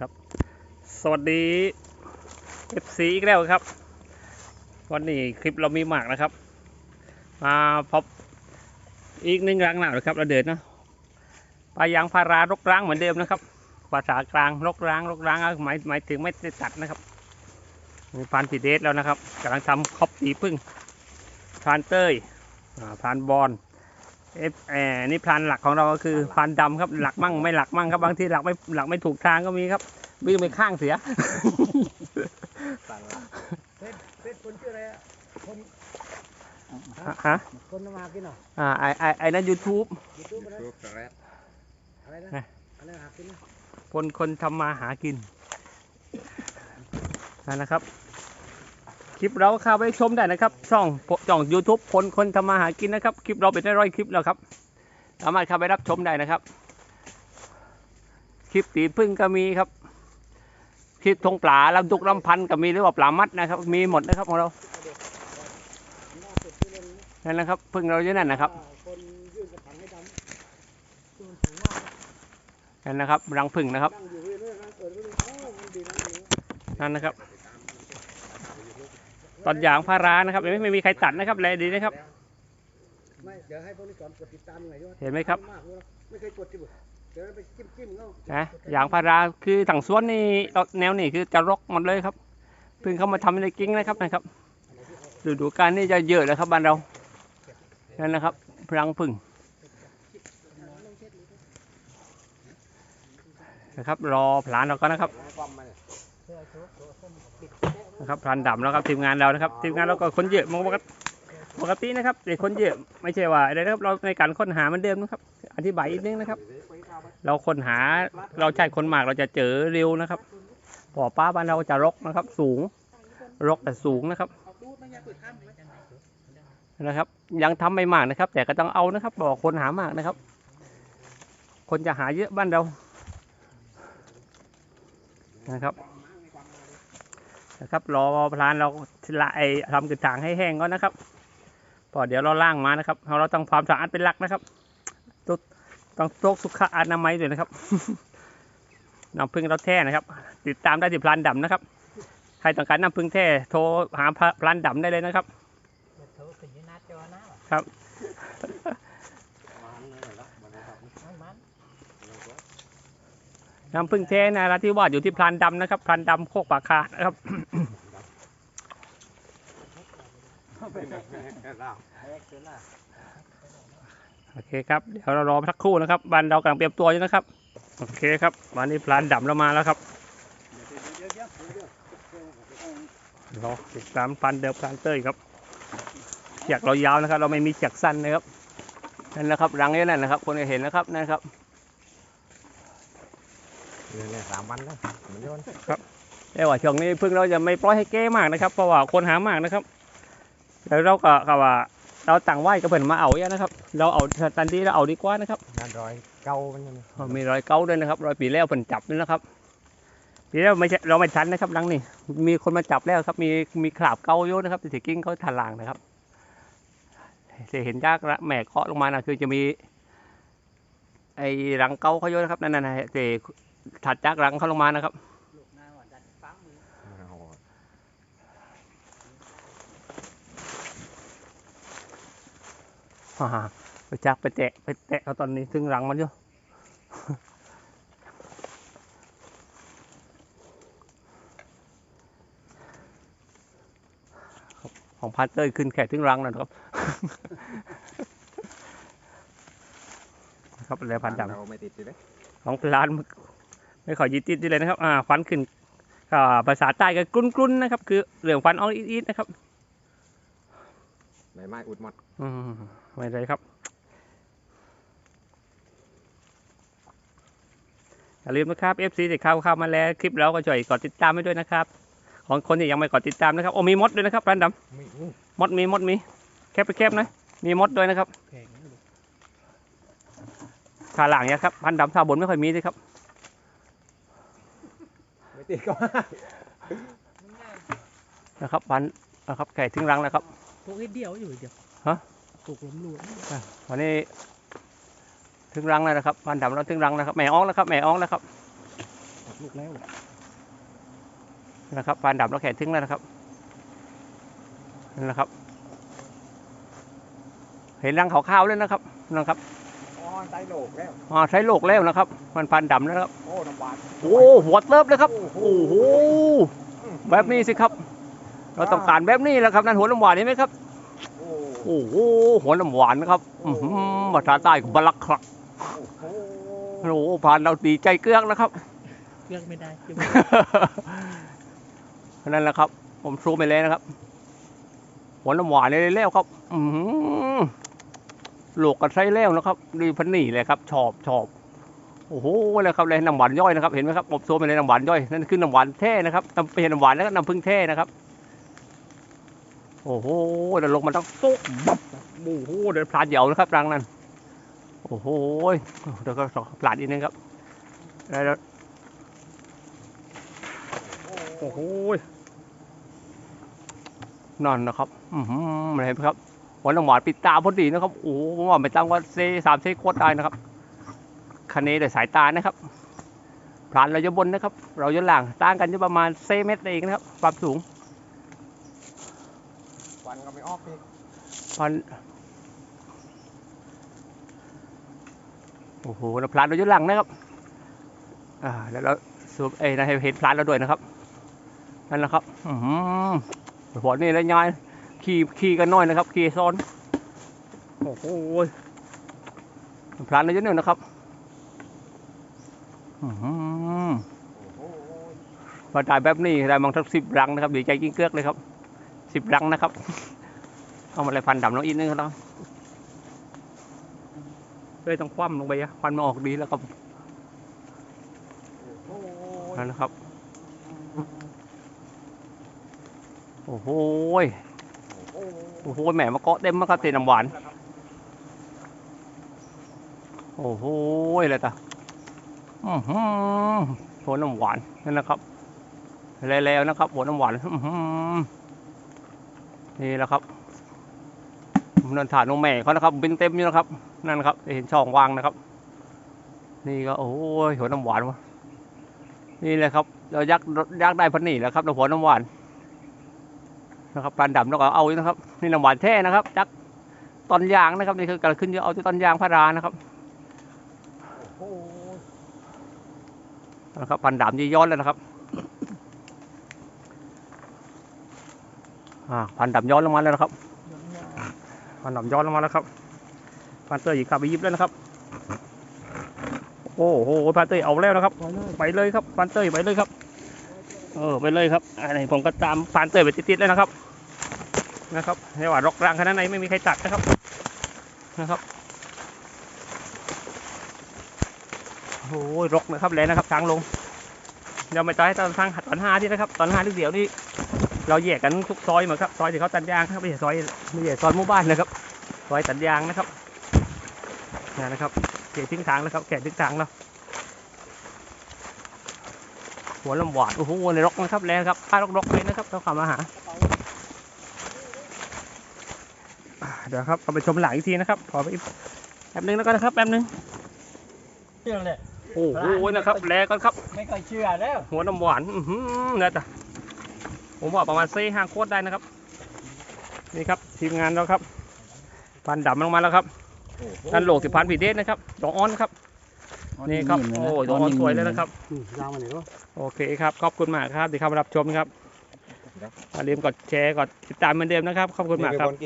ครับ สวัสดี FC อีกแล้วครับ วันนี้คลิปเรามีหมากนะครับ มาพบอีกหนึ่งรังหนาวนะครับ เราเดินนะปลายางพารารกร้างเหมือนเดิมนะครับ ภาษากลางรกร้างรกร้างหมายหมายถึงไม่ได้ตัดนะครับมีพานสีเดสแล้วนะครับกำลังทำคอบสีพึ่งพรานเต้ยอ่าพรานบอล เอฟแอนี่พรานหลักของเราก็คือพรานดำครับ หลักมั่งไม่หลักมั่งครับ บางทีหลักไม่หลักไม่ถูกทางก็มีครับวิ่งไปข้างเสียเป็นเป็นคนชื่ออะไรอะคนฮะคนมากินเหรออ่าไอไอไอนั่นยูทูบยูทูบอะไรรูปแรกอะไรนะฮะอะไรหากินนะคนคนทำมาหากินนั่นนะครับ คลิปเราเข้าไปชมได้นะครับ ช่องช่อง YouTube คนคนทำมาหากินนะครับ คลิปเราเป็นร้อยคลิปแล้วครับ สามารถเข้าไปรับชมได้นะครับ คลิปตีพึ่งก็มีครับ คลิปทงปลาลำดุกลำพันก็มีหรือว่าปลามัดนะครับ มีหมดนะครับของเรานั่นนะครับพึ่งเราเยอะนั่นนะครับนั่นนะครับรังพึ่งนะครับนั่นนะครับ ตอนยางพารานะครับไม่ไม่มีใครตัดนะครับแลดีนะครับ ไม่เดี๋ยวให้พวกนี้ก่อนกดติดตามหน่อยด้วยเห็นไหมครับมากเลยไม่เคยกดจิบเดี๋ยวไปจิ้มจิ้มๆเนาะนะยางพาราคือถังสวนนี่เอาแนวนี่คือจะรกหมดเลยครับเพิ่งเข้ามาทำในกิ้งนะครับนะครับฤดูกาลนี่จะเยอะแล้วครับบ้านเรานั่นนะครับพลังพึ่งนะครับ รอผลานเราก็นะครับความมาเนะครับพลานดำแล้วครับทีมงานเรานะครับทีมงานเราก็คนเยอะปกติปกตินะครับแต่คนเยอะไม่ใช่ว่าอะไรนะครับเราในการค้นหามันเดิมนะครับ อธิบายอีกนิดนะครับ เราค้นหาเราใช้คนมากเราจะเจอเร็วนะครับป่อป้าบ้านเราจะรกนะครับ สูงรกแต่สูงนะครับนะครับ ยังทำไม่มากนะครับ แต่ก็ต้องเอานะครับ บอกคนหามากนะครับ คนจะหาเยอะบ้านเรานะครับ นะครับ รอพลานเราละไอทำกระถางให้แห้งก่อนนะครับพอเดี๋ยวเราล่างมานะครับเราต้องความสะอาดเป็นหลักนะครับต้องโรคสุขอนามัยด้วยนะครับน้ำพึ่งเราแท้นะครับ ติดตามได้ที่พลานดำนะครับ ใครต้องการน้ำพึ่งแท้โทรหาพลานดำได้เลยนะครับโชว์สีหน้าจอนะครับ มันเลยละมันนะครับ มัน น้ำพึ่งแท้นะราธิวาสอยู่ที่พลานดำนะครับพลานดำโคกปากคานะครับโอเคครับเดี๋ยวเรารอสักครู่นะครับบ้านเรากำลังเตรียมตัวอยู่นะครับ โอเคครับวันนี้พลานดำเรามาแล้วครับรอติดตามพลานเดิมพลานเต้ยครับเชือกเรายาวนะครับ เราไม่มีเชือกสั้นนะครับนั่นนะครับรังนี้นั่นนะครับ คนจะเห็นนะครับนั่นครับ เนี่ยเนี่ยสามวันแล้วมันโยนแต่ว่าช่วงนี้พึ่งเราจะไม่ปล่อยให้แก้มากนะครับ เพราะว่าคนหามากนะครับ แล้วเราก็ก็ว่าเราตั้งไหวก็เพิ่นมาเอาเนี่ยนะครับ เราเอาตันทีเราเอาดีกว่านะครับงานรอยเก่ามันยังอ๋อมีรอยเก้าด้วยนะครับรอยปีแล้วเพิ่นจับด้วยนะครับปีแล้วไม่ใช่เราไม่ทันนะครับหลังนี่มีคนมาจับแล้วครับมีมีขลาบเก้าอยู่นะครับที่ถือกิ้งเขาทานลางนะครับจะเห็นยากละแหม่เคาะลงมานะคือจะมีไอ้รังเก้าเขาอยู่นะครับนั่นน่ะนะแต่ ถัดจากรังเขาลงมานะครับลูกหน้าว่าดันฟังมือฮ่าไปจับไปแตะไปแตะเขาตอนนี้ถึงรังมันอยู่ครับของพันเตอร์ขึ้นแขกถึงรังแล้วนะครับ ครับแล้วพันดเราไม่ติดเลยำของพลาน ไม่ขอยิดติดเลยนะครับ อ่าฟันขึ้นก็ภาษาใต้ก็กรุ้นๆนะครับ คือเรื่องฟันออกอีดๆนะครับใบไม้อุดหมดอืมไม่เลยครับอย่าลืมนะครับ FC ที่เข้าเข้ามาแล้วคลิปเราก็ช่วยกดติดตามไว้ด้วยนะครับ ของคนที่ยังไม่กดติดตามนะครับโอ้มีมดด้วยนะครับร้านดมีอู้ำมดมีมดมีแคบไปแคบนะมีมดด้วยนะครับแพงนะลูกขาหลังเนี่ยครับพันดำขาบนไม่ค่อยมีเลยครับ ไม่ติดก็นะครับพันนะครับไก่ถึงรังแล้วครับพวกไอ้เดียวอยู่เดียวฮะปลูกหลมหลวมวันนี้ ถึงรังแล้วนะครับพันดำเราถึงรังแล้วครับแม่อ้องแล้วครับแม่อ้องแล้วครับลูกแล้วนะครับปานดับแล้วแขนถึงแล้วนะครับนั่นแหละครับ เห็นรังขาวๆเลยนะครับนะครับอ๋อ ไตโลกแล้วอ๋อใช้โลกแล้วนะครับ มันปานดำแล้วนะครับ โอ้น้ำหวาน โอ้หัวเติบเลยครับ โอ้โหแบบนี้สิครับ เราต้องการแบบนี้แหละครับ นั่นหัวน้ำหวานเห็นไหมครับ โอ้โอ้โหหัวน้ำหวานนะครับอื้อหือภาษาใต้ก็บลักคลักโหโอ้โหผ่านเราดีใจเกลือกนะครับ เลือกไม่ได้นั่นแหละครับ ผมซูมไปเลยนะครับ หัวน้ำหวานเลยแล้วครับ อื หือโลกกันใช้แล้วนะครับดีพันนี่เลยครับชอบชอบโอ้โหเลยครับเลยน้ำหวานย่อยนะครับเห็นไหมครับผมซูมไปเลยน้ำหวานย่อยนั่นคือน้ำหวานแท้นะครับน้ำเป็นน้ำหวานแล้วก็น้ำผึ้งแท้นะครับโอ้โหเดี๋ยวลงมาต้องตุ๊บบับโอ้โหเดี๋ยวพลาดเหยานะครับรังนั้นโอ้โหเดี๋ยวก็พลาดอีกนึงครับแล้วโอ้โหนั่นนะครับ อือหือเห็นไหมครับ หัวน้ำหวานปิดตาพอดีนะครับโอ้โหผมว่าไม่ตั้งว่าเซสามเซโคตรได้นะครับคันนี้ด้วยสายตานะครับพลานเราจะบนนะครับ เราจะหลังต่างกันอยู่ประมาณเซเมตรเองนะครับ ความสูงควันก็ไม่ออกพี่พันโอ้โหแล้วพลานเราอยู่หลังนะครับ อ่า แล้วเราสูบเอ้ยนะให้เห็นพลานเราด้วยนะครับ นั่นแหละครับ อือหือหัวนี่แล้วยาย ขี่ขี่กันน้อยนะครับขี่ซ้อน โอ้โหพลานเราอยู่เนี่ยนะครับอือหือโอ้โหมาได้แบบนี้ได้บางทักสิบรังนะครับดีใจยิ่งเกลือกเลยครับสิบรังนะครับ เอามาเลยพันดำน้องอินนึงครับเลยต้องคว่ำลงไปอะควันมาออกดีแล้วครับโอ้โหนั่นนะครับ โอ้โห โอ้โหแหมมาเกาะเต็มมากครับเตน้ำหวาน โอ้โหอะไรตาอือหือหัวน้ำหวานนั่นนะครับ แล้วๆนะครับหัวน้ำหวานอือหือนี่แหละครับนันฐานนงแม่เขานะครับบินเต็มอยู่นะครับนั่นครับเห็นช่องว่างนะครับ นี่ก็โอ้ยหัวน้ำหวานวะนี่แหละครับ เรายักยักได้พันนี่แล้วครับเราหัวน้ำหวาน นะครับปานดำแล้วก็เอาอยู่นะครับนี่น้ำหวานแท้นะครับจักตอนยางนะครับนี่คือการขึ้นจะเอาที่ตอนยางพารานะครับนะครับพันดำยี่ย้อนแล้วนะครับอ่าพันดำย้อนลงมาแล้วนะครับพันดำย้อนลงมาแล้วครับพันเตอร์หยิบกลับไปยิบแล้วนะครับ โอ้โหพันเตอร์เอาแล้วนะครับ ไปเลยครับพันเตอร์ไปเลยครับ เออไปเลยครับอันนี้ผมก็ตามพันเตอร์ไปติดๆแล้วนะครับ นะครับไม่ว่ารกรางขนาดไหนไม่มีใครตัดนะครับนะครับโอ้ยรกนะครับแลนะครับทางลงเดี๋ยวไม่ต่อยตอนทางตอนห้าที่นะครับ ตอนห้าที่เดียวนี่เราแยกกันทุกซอยเหมดครับซอยที่เขาตัดยางครับไม่ใช่ซอยไม่ใช่ซอยหมู่บ้านนะครับซอยตัดยางนะครับนี่นะครับเขตทิ้งทางแล้วครับแขตทิ้งทางแล้วหัวลำหวานโอ้โหในรกนะครับแรงครับป้ารกๆเลยนะครับต้องขับมาหาอ่า เดี๋ยวครับเอาไปชมหลังอีกทีนะครับขอไปแป๊บนึงแล้วกันนะครับแป๊บนึงเชื่อเลยโอ้โหนะครับแรงกันครับ ไม่ค่อยเชื่อแล้วหัวน้ำหวานอือหือนะจ๊ะผมว่าประมาณสี่ห้าโคตรได้นะครับ นี่ครับทีมงานเราครับ พันดำลงมาแล้วครับนั่นโหลกสิพันผีเดชนะครับดอกอ้อนครับนี่ครับโอ้ยดอกอ้อนสวยเลยนะครับยาวมาไหนวะโอเคครับขอบคุณมากครับที่เข้ามารับชมครับอย่าลืมกดแชร์กดติดตามเหมือนเดิมนะครับขอบคุณมากครับนี่เป็นน